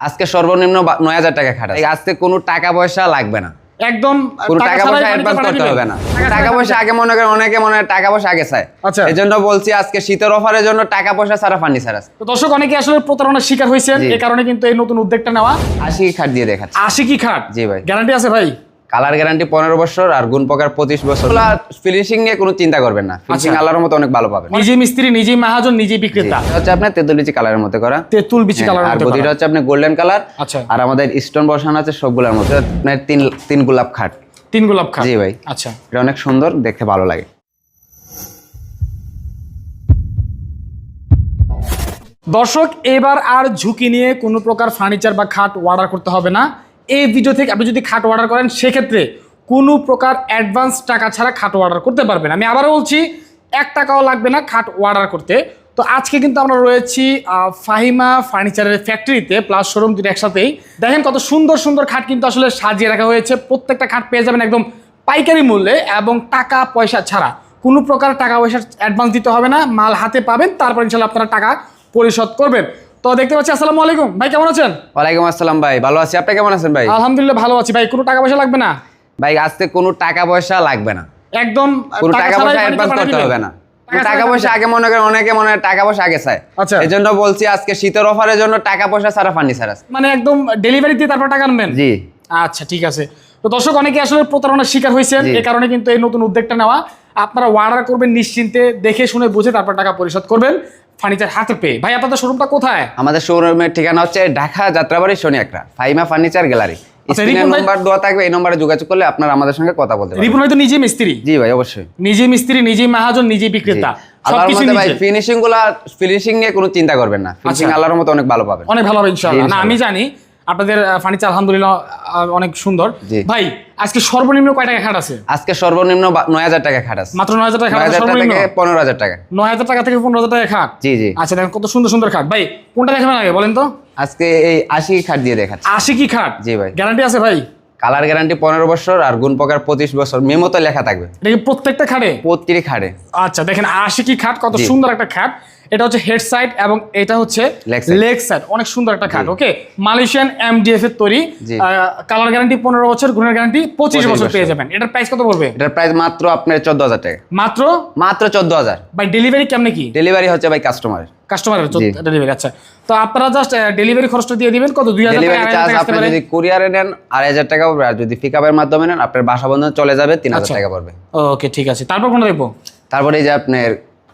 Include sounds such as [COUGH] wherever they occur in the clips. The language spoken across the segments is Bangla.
আজকে সর্বনিম্ন নয় হাজার টাকা খাটা। আজকে কোনো টাকা পয়সা লাগবে না। একদম কোনো টাকা পয়সা অ্যাডভান্স করতে হবে না। টাকা পয়সা আগে মনে করেন অনেকে মনে হয় টাকা পয়সা আগে চায়। আচ্ছা। এই জন্য বলছি আজকে শীতের অফারের জন্য টাকা পয়সা ছাড়া ফার্নিচার আছে। তো দর্শক অনেকে আসলে প্রতারণার শিকার হয়েছেন। জি। এই কারণে কিন্তু এই নতুন উদ্যোগটা নেওয়া। আশি খাট দিয়ে দেখাচ্ছে। আশি কি খাট? জি ভাই। গ্যারান্টি আছে ভাই? কালার গ্যারান্টি পনেরো বছর আর গুণ প্রকার পঁচিশ বছর। ফিনিশিং নিয়ে কোনো চিন্তা করবেন না। ফিনিশিং আচ্ছা। আল্লাহর মতো অনেক ভালো পাবেন। নিজেই মিস্ত্রি নিজেই মাহাজন নিজে বিক্রেতা। হচ্ছে আপনার তেতুলিচি কালারের মধ্যে করা। তেঁতুল বিচি হ্যাঁ, কালার আর গদিটা হচ্ছে আপনি গোল্ডেন কালার আচ্ছা। আর আমাদের স্টোন বসানো আছে সবগুলোর মধ্যে। আপনার তিন তিন গোলাপ খাট। তিন গোলাপ খাট। জি ভাই। আচ্ছা। এটা অনেক সুন্দর দেখতে ভালো লাগে। দর্শক এবার আর ঝুঁকি নিয়ে কোনো প্রকার ফার্নিচার বা খাট অর্ডার করতে হবে না। এই ভিডিও থেকে আপনি যদি খাট অর্ডার করেন, সেক্ষেত্রে কোনো প্রকার অ্যাডভান্স টাকা ছাড়া খাট অর্ডার করতে পারবেন। আমি আবারও বলছি, এক টাকাও লাগবে না খাট অর্ডার করতে। তো আজকে কিন্তু আমরা রয়েছি ফাহিমা ফার্নিচারের ফ্যাক্টরিতে প্লাস শোরুম দুটো একসাথেই। দেখেন কত সুন্দর সুন্দর খাট কিন্তু আসলে সাজিয়ে রাখা হয়েছে। প্রত্যেকটা খাট পেয়ে যাবেন একদম পাইকারি মূল্যে এবং টাকা পয়সা ছাড়া। কোনো প্রকার টাকা পয়সা অ্যাডভান্স দিতে হবে না, মাল হাতে পাবেন, তারপর ইনশাল্লাহ আপনারা টাকা পরিশোধ করবেন। তো দেখতে পাচ্ছি আসসালামু আলাইকুম। ভাই কেমন আছেন? ওয়ালাইকুম আসসালাম ভাই ভালো আছি। আপনি কেমন আছেন ভাই? আলহামদুলিল্লাহ ভালো আছি ভাই। কোনো টাকা পয়সা লাগবে না? ভাই আজকে কোনো টাকা পয়সা লাগবে না। একদম কোনো টাকা পয়সা অ্যাডভান্স করতে হবে না। টাকা পয়সা আগে মনে করেন অনেকে মনে টাকা পয়সা আগে চায়। আচ্ছা। এই জন্য বলছি আজকে শীতের অফারের জন্য টাকা পয়সা ছাড়া ফার্নিচার আছে মানে একদম ডেলিভারি দিয়ে তারপর টাকা আনবেন? জি। আচ্ছা ঠিক আছে। তো দর্শক অনেকে আসলে প্রতারণার শিকার হয়েছেন। এই কারণে কিন্তু এই নতুন উদ্যোগটা নেওয়া। আপনারা অর্ডার করবেন নিশ্চিন্তে দেখে শুনে বুঝে তারপর টাকা পরিশোধ করবেন। ফার্নিচার হাতে পেয়ে। ভাই আপনাদের শোরুমটা কোথায়? আমাদের শোরুমের ঠিকানা হচ্ছে ঢাকা যাত্রাবাড়ি শনি একটা ফাইমা ফার্নিচার গ্যালারি। আচ্ছা, নম্বর দেওয়া থাকবে এই নম্বরে যোগাযোগ করলে আপনারা আমাদের সঙ্গে কথা বলতে মিস্ত্রি। জি ভাই অবশ্যই। মিস্ত্রি মাহাজন বিক্রেতা। ফিনিশিংগুলা ফিনিশিং নিয়ে কোনো চিন্তা করবেন না। ফিনিশিং আচ্ছা। আল্লাহর মতো অনেক ভালো পাবেন। অনেক ভালো হবে ইনশাআল্লাহ। না আমি জানি আপনাদের ফার্নিচার আলহামদুলিল্লাহ অনেক সুন্দর। ভাই আজকে সর্বনিম্ন কয় টাকা খাট আছে? আজকে সর্বনিম্ন নয় হাজার টাকা খাট আছে। মাত্র নয় হাজার টাকা সর্বনিম্ন? পনেরো হাজার টাকা। নয় হাজার টাকা থেকে পনেরো হাজার টাকা খাট? জি জি। আচ্ছা দেখেন কত সুন্দর সুন্দর খাট। ভাই কোনটা দেখাবেন আগে বলেন তো? আজকে এই আশি খাট দিয়ে দেখাচ্ছি। আশি কি খাট? জি ভাই। গ্যারান্টি আছে ভাই? কালার গ্যারান্টি পনেরো বছর আর গুণ প্রকার পঁচিশ বছর। মেমোতে লেখা থাকবে। প্রত্যেকটা খাটে? প্রতিটি খাটে। আচ্ছা দেখেন আশি কি খাট কত সুন্দর একটা খাট। এটা হচ্ছে হেড সাইড এবং এটা হচ্ছে। লেগ সাইড অনেক সুন্দর একটা খাট ওকে মালয়েশিয়ান এমডিএফ এর তৈরি। কালার গ্যারান্টি পনেরো বছর গুণের গ্যারান্টি পঁচিশ বছর পেয়ে যাবেন। এটার প্রাইস কত পড়বে? এটার প্রাইস মাত্র আপনার চোদ্দ হাজার টাকা। মাত্র? মাত্র চোদ্দ হাজার বাই ডেলিভারি কেমনে কি? ডেলিভারি হচ্ছে ভাই কাস্টমার কাস্টমারের ডেলিভারি আচ্ছা। তো আপনারা জাস্ট ডেলিভারি খরচটা দিয়ে দিবেন। কত? দুই হাজার টাকা আপনি যদি কুরিয়ারে নেন আড়াই হাজার টাকা পড়বে। আর যদি পিক আপের মাধ্যমে নেন আপনার বাসা বন্ধন চলে যাবে তিন হাজার আচ্ছা। টাকা পড়বে। ওকে ঠিক আছে। তারপর কোনটা দেখব? তারপরে এই যে আপনার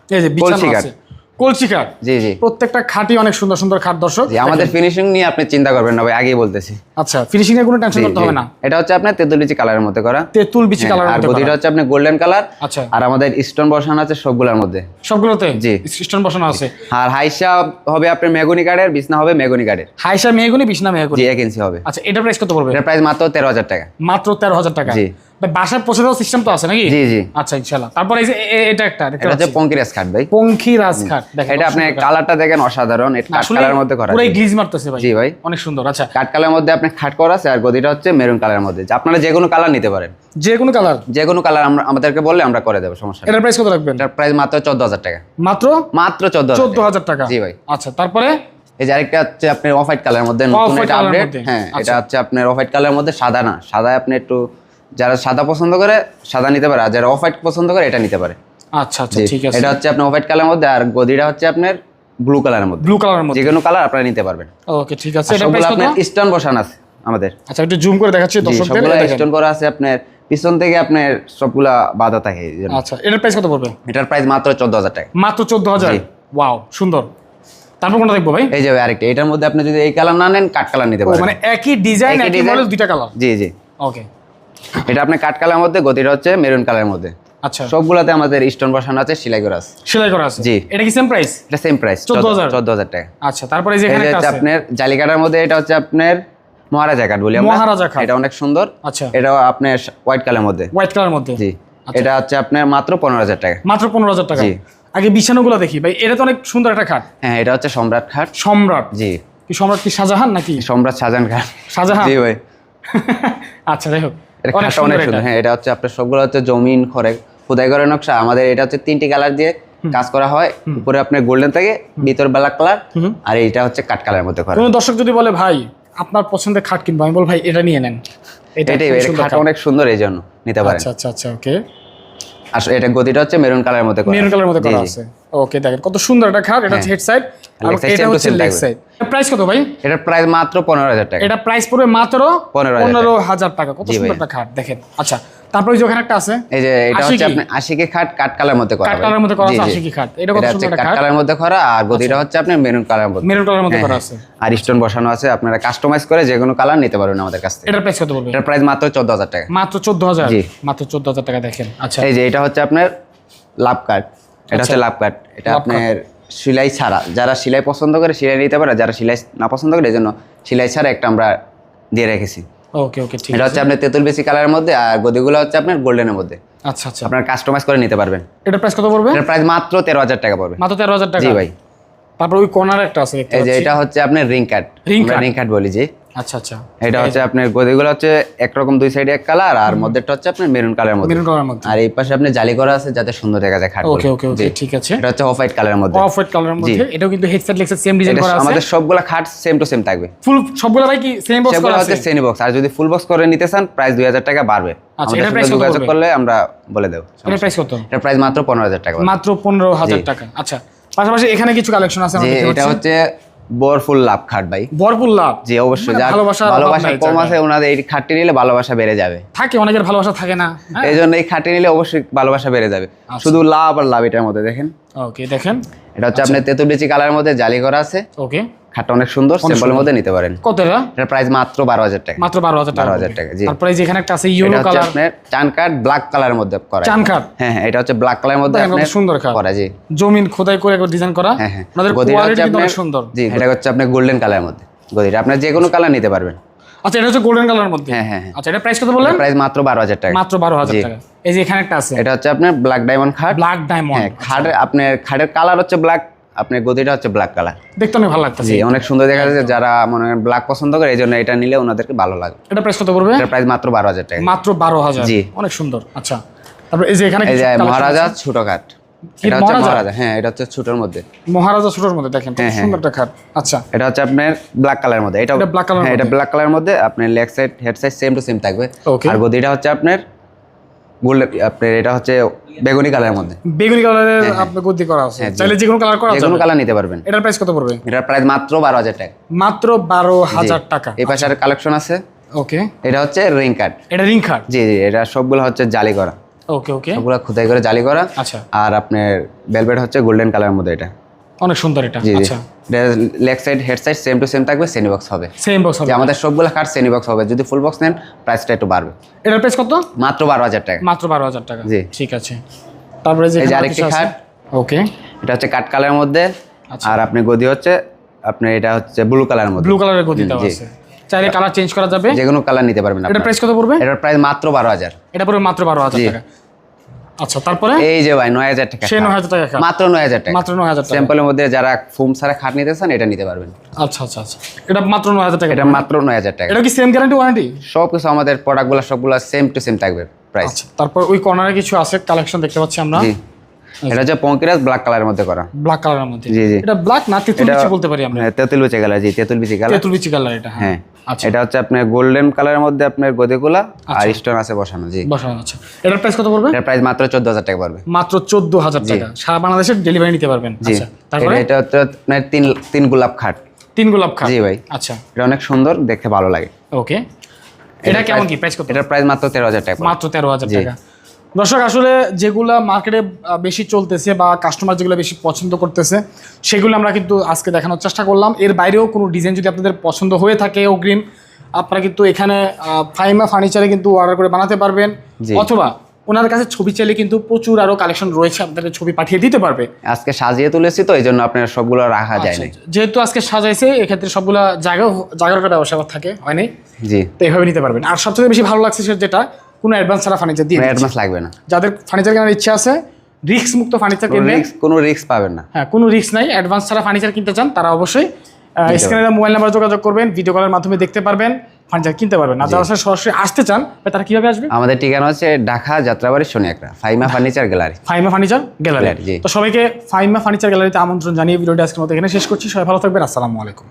এই যে বিছানা আছে। কলসি খাট। জি জি। প্রত্যেকটা খাটই অনেক সুন্দর সুন্দর খাট দর্শক। জি আমাদের ফিনিশিং নিয়ে আপনি চিন্তা করবেন না ভাই আগেই বলতেছি। আচ্ছা ফিনিশিং এর কোনো টেনশন করতে হবে না। এটা হচ্ছে আপনার তেতুলিচি কালারের মধ্যে করা। তেঁতুল বিচি হ্যাঁ, কালার আর গদিটা হচ্ছে আপনার গোল্ডেন কালার আচ্ছা। আর আমাদের স্টোন বসানো আছে সবগুলোর মধ্যে। সবগুলোতে? জি। সিস্টেম বসানো আছে। আর হাইসা হবে আপনার মেগুনি কার্ডের বিছনা হবে মেগুনি কার্ডের হাইসা মেহগুনি বিছনা মেহগুনি জি এক ইঞ্চি হবে। আচ্ছা এটা প্রাইস কত পড়বে? এটার প্রাইস মাত্র তেরো হাজার টাকা। মাত্র তেরো হাজার টাকা। জি। পৌঁছে দেওয়ার সিস্টেম তো আছে নাকি? জি জি। আচ্ছা তারপরে এই যে এটা একটা এটা হচ্ছে পঙ্কিরাজ কাঠ ভাই। পঙ্খী রাজঘাট দেখেন এটা আপনি কালারটা দেখেন অসাধারণ এটা আসলে কালারের মধ্যে করা পুরাই গ্লিজ মারতেছে ভাই। জি ভাই। অনেক সুন্দর আচ্ছা। কাঠ কালারের মধ্যে আপনি খাট করা আছে আর গদিটা হচ্ছে মেরুন কালারের মধ্যে। আপনারা যে কোনো কালার নিতে পারেন। যে কোনো কালার? যে কোনো কালার আমরা আমাদেরকে বললে আমরা করে দেবো সমস্যা নেই। এটার প্রাইস কত রাখবেন? এটার প্রাইস মাত্র চোদ্দ হাজার টাকা। মাত্র? মাত্র চোদ্দ চোদ্দ হাজার টাকা? জি ভাই। আচ্ছা তারপরে? এই যে আরেকটা হচ্ছে আপনার অফ হোয়াইট কালারের মধ্যে নতুন এটা আপডেট। হ্যাঁ আচ্ছা। এটা হচ্ছে আপনার অফ হোয়াইট কালারের মধ্যে সাদা না সাদা আপনি একটু যারা সাদা পছন্দ করে সাদা নিতে পারে। আর যারা অফ হোয়াইট পছন্দ করে এটা নিতে পারে। আচ্ছা আচ্ছা ঠিক আছে। এটা হচ্ছে আপনার অফ হোয়াইট কালারের মধ্যে আর গদিটা হচ্ছে আপনার ব্লু কালারের মধ্যে। ব্লু কালারের মধ্যে। যে কোনো কালার আপনারা নিতে পারবেন। ওকে ঠিক আছে। এটা প্রাইস কত? আপনার স্টোন বসানো আছে আমাদের। আচ্ছা একটু জুম করে দেখাচ্ছি দর্শকদের সবগুলো। স্টোন করা আছে আপনার পিছন থেকে আপনার সবগুলা বাধা থাকে আচ্ছা এটার প্রাইস কত পড়বে? এটার প্রাইস মাত্র চোদ্দ হাজার টাকা। মাত্র চোদ্দ হাজার জি। ওয়াও সুন্দর। তারপর কোনটা দেখব ভাই? এই যে আরেকটা এটার মধ্যে আপনি যদি এই কালার না নেন কাঠ কালার নিতে পারেন মানে একই ডিজাইন একই একই মডেল দুইটা কালার জি জি। ওকে এটা আপনার কাঠ কালার মধ্যে গতিটা হচ্ছে মেরুন কালারের মধ্যে। আচ্ছা। সবগুলাতে আমাদের স্টোন বসানো আছে সেলাই করা আছে। সেলাই করা আছে? জি। এটা কি সেম প্রাইস এটা সেম প্রাইস 14,000 চোদ্দ হাজার? টাকা। আচ্ছা তারপরে এই যে এখানে আছে। আপনার জালিকাটার মধ্যে এটা হচ্ছে আপনার মহারাজা কাঠ বলি আমরা। মহারাজা কাঠ। এটা অনেক সুন্দর। আচ্ছা। এটাও আপনার হোয়াইট কালারের মধ্যে। হোয়াইট কালার মধ্যে? জি। আচ্ছা। এটা হচ্ছে আপনার মাত্র পনেরো হাজার টাকা। মাত্র পনেরো হাজার টাকা? জি। আগে বিছানাগুলো দেখি। ভাই এটা তো অনেক সুন্দর একটা খাট হ্যাঁ এটা হচ্ছে সম্রাট খাট সম্রাট? জি। কি সম্রাট কি শাহজাহান নাকি? সম্রাট শাহজাহান খাট শাহজাহান? জি ভাই। [LAUGHS] আচ্ছা যাই হোক। এটা অনেক সুন্দর হ্যাঁ এটা হচ্ছে আপনার সবগুলো হচ্ছে জমিন খড়ে খোদাই করে নকশা। আমাদের এটা হচ্ছে তিনটি কালার দিয়ে কাজ করা হয়। উপরে আপনার গোল্ডেন থাকে ভিতর ব্ল্যাক কালার আর এইটা হচ্ছে কাঠ কালারের মধ্যে করা। কোনো দর্শক যদি বলে ভাই আপনার পছন্দের খাট কিনবো। আমি বল ভাই এটা নিয়ে নেন। এটা খাট। অনেক সুন্দর এই জন্য নিতে পারেন। আচ্ছা আচ্ছা আচ্ছা ওকে। আসলে এটা গদিটা হচ্ছে মেরুন কালারের মধ্যে করা। মেরুন কালারের মধ্যে করা আছে। ওকে দেখেন কত সুন্দর একটা খাট এটা হেড সাইড আর এটা হচ্ছে লেগ। সাইড প্রাইস কত ভাই? এটার প্রাইস মাত্র পনেরো হাজার টাকা। এটা প্রাইস পড়বে মাত্র 15,000 পনেরো হাজার টাকা। কত সুন্দর একটা খাট দেখেন। আচ্ছা তারপরে ওখানে একটা আছে এই যে এটা হচ্ছে আপনি আশিকে খাট কাট কালার মধ্যে করা কাঠ ভাই। কালারের মধ্যে করা আছে জি। আশিকি খাট। এটা কত সুন্দর একটা খাট। কালারের মধ্যে করা আর গদিটা হচ্ছে আপনার মেরুন কালারের মধ্যে। মেরুন কালারের মধ্যে হ্যাঁ, করা হ্যাঁ। আছে। আর স্টোন বসানো আছে আপনারা কাস্টমাইজ করে যে কোনো কালার নিতে পারবেন আমাদের কাছ থেকে। এটার প্রাইস কত পড়বে এটার প্রাইস মাত্র চোদ্দ হাজার টাকা। মাত্র চোদ্দ হাজার? জি। মাত্র চোদ্দ হাজার টাকা দেখেন। আচ্ছা। এই যে এটা হচ্ছে আপনার লাভ কাট এটা হচ্ছে লাভ কাট এটা আপনার সেলাই ছাড়া। যারা সেলাই পছন্দ করে সেলাই নিতে পারে যারা সেলাই না পছন্দ করে এই জন্য সেলাই ছাড়া একটা আমরা দিয়ে রেখেছি। ওকে ওকে ঠিক এটা হচ্ছে আপনার তেঁতুল বেশি কালারের মধ্যে আর গদিগুলো হচ্ছে আপনার গোল্ডেনের মধ্যে। আচ্ছা আচ্ছা। আপনার কাস্টমাইজ করে নিতে পারবেন। এটা প্রাইস কত পড়বে? এটার প্রাইস মাত্র তেরো হাজার টাকা পড়বে। মাত্র তেরো হাজার টাকা? জি ভাই। তারপর ওই কর্নার একটা আছে এই যে এটা হচ্ছে আপনার রিং কাট? রিং কাট বলি যে। আচ্ছা আচ্ছা। এটা হচ্ছে আপনার গদিগুলো হচ্ছে একরকম দুই সাইডে এক কালার আর মধ্যেটা হচ্ছে আপনার মেরুন কালারের মধ্যে। মেরুন কালারের মধ্যে। আর এই পাশে আপনি জালি করা আছে যাতে সুন্দর দেখা যায় খাট ওকে ওকে ওকে ঠিক আছে। এটা হচ্ছে অফ হোয়াইট কালারের মধ্যে। অফ হোয়াইট কালারের মধ্যে। এটাও কিন্তু হেডসেট লেক্সের সেম ডিজাইন করা আছে। আমাদের সবগুলা খাট সেম টু সেম থাকবে। ফুল সবগুলো ভাই কি সেম বক্স করা আছে? শ্রেণি বক্স আর যদি ফুল বক্স করে নিতে চান প্রাইস দুই হাজার টাকা বাড়বে। আচ্ছা, আমাদের কত যোগাযোগ করলে আমরা বলে দেবো। এটার প্রাইস কত? এটা প্রাইস মাত্র পনেরো হাজার টাকা। মাত্র পনেরো হাজার টাকা। আচ্ছা পাশাপাশি এখানে কিছু কালেকশন আছে দেখতে এটা হচ্ছে বোর ফুল লাভ খাট ভাই। বরফুল লাভ? যে অবশ্যই। ভালোবাসা যার ভালোবাসা কম আছে ওনাদের এই খাটটি নিলে ভালোবাসা বেড়ে যাবে। থাকে অনেকের ভালোবাসা থাকে না হ্যাঁ? এই জন্য এই খাটটি নিলে অবশ্যই ভালোবাসা বেড়ে যাবে। আচ্ছা। শুধু লাভ আর লাভ এটার মধ্যে দেখেন। ওকে দেখেন। এটা হচ্ছে আপনার তেঁতুল বিচি কালারের মধ্যে জালি করা আছে। ওকে খাটটা অনেক সুন্দর সিম্পলের মধ্যে নিতে পারেন। কত এটা? প্রাইস মাত্র বারো হাজার টাকা। মাত্র বারো হাজার টাকা 12,000 টাকা, জি। তারপরে যে এখানে একটা আছে ইয়েলো কালার আপনার চান ব্ল্যাক কালারের মধ্যে করা। চান হ্যাঁ হ্যাঁ এটা হচ্ছে ব্ল্যাক কালারের মধ্যে সুন্দর করা জি। জমিন খোদাই করে ডিজাইন করা। হ্যাঁ হ্যাঁ। গদিটা কোয়ালিটি কিন্তু অনেক সুন্দর। জি এটা হচ্ছে গোল্ডেন কালারের মধ্যে। গদিটা আপনার যে কোনো কালার নিতে পারবেন। আচ্ছা এটা হচ্ছে গোল্ডেন কালারের মধ্যে। হ্যাঁ হ্যাঁ হ্যাঁ। আচ্ছা এটা প্রাইস কত বললেন? প্রাইস মাত্র বারো হাজার টাকা। মাত্র বারো হাজার জি। টাকা। এই যে এখানে একটা আছে। এটা হচ্ছে আপনার ব্ল্যাক ডায়মন্ড খাট। ব্ল্যাক ডায়মন্ড হ্যাঁ খাটের আপনার খাটের কালার হচ্ছে ব্ল্যাক আপনার গদিটা হচ্ছে ব্ল্যাক কালার দেখতে অনেক ভালো লাগতেছে। জি অনেক সুন্দর দেখা যাচ্ছে যারা মনে করেন ব্ল্যাক পছন্দ করে এই জন্য এটা নিলে ওনাদেরকে ভালো লাগে। এটা প্রাইস কত পড়বে? এটার প্রাইস মাত্র বারো হাজার টাকা। মাত্র বারো হাজার? জি। অনেক সুন্দর। আচ্ছা তারপরে এই যে এখানে এই যে মহারাজা আছে। ছোট খাট এটা হচ্ছে মহারাজা? হ্যাঁ এটা হচ্ছে ছোটোর মধ্যে। মহারাজা ছোটোর মধ্যে দেখেন হ্যাঁ, হ্যাঁ। সুন্দর একটা খাট। আচ্ছা। এটা হচ্ছে আপনার ব্ল্যাক কালারের মধ্যে। এটা ব্ল্যাক এর হ্যাঁ এটা ব্ল্যাক কালারের মধ্যে আপনার leg side head side same to same থাকবে। আর গদিটা হচ্ছে আপনার গোল্ডেন আপনার এটা হচ্ছে বেগুনি কালারের মধ্যে। বেগুনি কালারের আপনার গদি করা আছে। হ্যাঁ, চাইলে যে কোনো কালার করা যে কোনো কালার নিতে পারবেন। এটার প্রাইস কত পড়বে? এটার প্রাইস মাত্র টাকা। মাত্র বারো হাজার টাকা। এই পাশে আর কালেকশন আছে। ওকে। এটা হচ্ছে রিং কাট এটা রিং খাট জি জি এটা সবগুলো হচ্ছে জালি করা। ওকে ওকে। সবগুলো খুদাই করে জালি করা। আচ্ছা। আর আপনার বেলভেট হচ্ছে গোল্ডেন কালারের মধ্যে এটা। অনেক সুন্দর এটা। আচ্ছা। Leg side head side same to same থাকবে সেনি বক্স হবে। সেম বক্স হবে। আমাদের সবগুলো কাঠ সেনি বক্স হবে। যদি ফুল বক্স নেন প্রাইসটা একটু বাড়বে। এটার প্রাইস কত? মাত্র বারো হাজার টাকা। মাত্র বারো হাজার টাকা। জি। ঠিক আছে। তারপরে যে আরেকটি খাট। ওকে এটা হচ্ছে কাঠ কালারের মধ্যে। আচ্ছা। আর আপনি গদি হচ্ছে আপনি এটা হচ্ছে ব্লু কালারের মধ্যে। ব্লু কালারের গদি দেওয়া আছে। চাইলে কালার চেঞ্জ করা যাবে। যে কোনো কালার নিতে পারবেন এটা প্রাইস কত পড়বে? এটার প্রাইস মাত্র বারো হাজার। এটা পড়বে মাত্র বারো হাজার। টাকা। আচ্ছা তারপরে? এই যে ভাই নয় হাজার টাকা সে খাট। নয় হাজার টাকা মাত্র নয় হাজার টাকা। মাত্র নয় হাজার টাকা। স্যাম্পলের মধ্যে যারা ফুম ছাড়া খাট নিতে চান এটা নিতে পারবেন। আচ্ছা আচ্ছা আচ্ছা। এটা মাত্র নয় হাজার টাকা। এটা মাত্র নয় হাজার টাকা। এটা কি সেম গ্যারান্টি ওয়ারেন্টি সব কিছু আমাদের প্রোডাক্টগুলো সবগুলো সেম টু সেম থাকবে প্রাইস আচ্ছা তারপর ওই কর্নারে কিছু আছে কালেকশন দেখতে পাচ্ছি আমরা। এটা হচ্ছে পঙ্কিরাজ ব্ল্যাক কালারের মধ্যে করা। ব্ল্যাক কালারের মধ্যে। জি, জি। এটা ব্ল্যাক না তেতুল বিচি বলতে পারি আমরা। হ্যাঁ, তেঁতুল বিচি কালার জি তেঁতুল বিচি কালার তেতুল বিচি কালার এটা হ্যাঁ। হ্যাঁ। আচ্ছা। এটা হচ্ছে আপনার গোল্ডেন কালারের মধ্যে আপনার গদিগুলা আর স্টোন আছে বসানো জি। বসানো আচ্ছা এটার প্রাইস কত পড়বে? এটার প্রাইস মাত্র চোদ্দ হাজার টাকা পড়বে। মাত্র চোদ্দ হাজার টাকা। সারা বাংলাদেশের ডেলিভারি নিতে পারবেন। আচ্ছা তারপরে? এটা- হচ্ছে আপনার তিন তিন গোলাপ খাট। তিন গোলাপ খাট? জি ভাই। আচ্ছা। এটা অনেক সুন্দর দেখতে ভালো লাগে। ওকে। এটা কেমন কি? প্রাইস কত? এটার প্রাইস মাত্র তেরো হাজার টাকা মাত্র তেরো হাজার জি। টাকা। দর্শক আসলে যেগুলা মার্কেটে বেশি চলতেছে বা কাস্টমার যেগুলো বেশি পছন্দ করতেছে সেগুলো আমরা কিন্তু আজকে দেখানোর চেষ্টা করলাম। এর বাইরেও কোনো ডিজাইন যদি আপনাদের পছন্দ হয়ে থাকে অগ্রিম আপনারা কিন্তু এখানে ফাইমা ফার্নিচারে কিন্তু অর্ডার করে বানাতে পারবেন অথবা ওনার কাছে ছবি চাইলে কিন্তু প্রচুর আরও কালেকশন রয়েছে আপনাদের ছবি পাঠিয়ে দিতে পারবে। আজকে সাজিয়ে তুলেছি তো এই জন্য আপনার সবগুলো রাখা যায় না যেহেতু আজকে সাজাইছে এক্ষেত্রে সবগুলা জায়গা জায়গার একটা ব্যবসা থাকে হয়নি জি। তো এইভাবে নিতে পারবেন। আর সবচেয়ে বেশি ভালো লাগছে সেটা যেটা কোনো অ্যাডভান্স ছাড়া ফার্নিচার দিয়ে অ্যাডভান্স লাগবে না। যাদের ফার্নিচার কেনার ইচ্ছা আছে রিস্ক মুক্ত ফার্নিচার রিস্ক কোনো রিস্ক পাবেন না। হ্যাঁ কোনো রিস্ক নাই অ্যাডভান্স ছাড়া ফার্নিচার কিনতে চান তারা অবশ্যই স্ক্রিনে মোবাইল নাম্বার যোগাযোগ করবেন ভিডিও কলের মাধ্যমে দেখতে পারবেন ফার্নিচার কিনতে পারবেন। আর যারা সরাসরি আসতে চান তারা কীভাবে আসবে? আমাদের ঠিকানা হচ্ছে Dhaka Jatrabari Soniakara Faima furniture gallery. Faima furniture gallery. তো সবাইকে ফাইমা ফার্নিচার গ্যালারিতে আমন্ত্রণ জানিয়ে ভিডিওটি আজকের মতো এখানে শেষ করছি। সবাই ভালো থাকবেন আসসালামু আলাইকুম।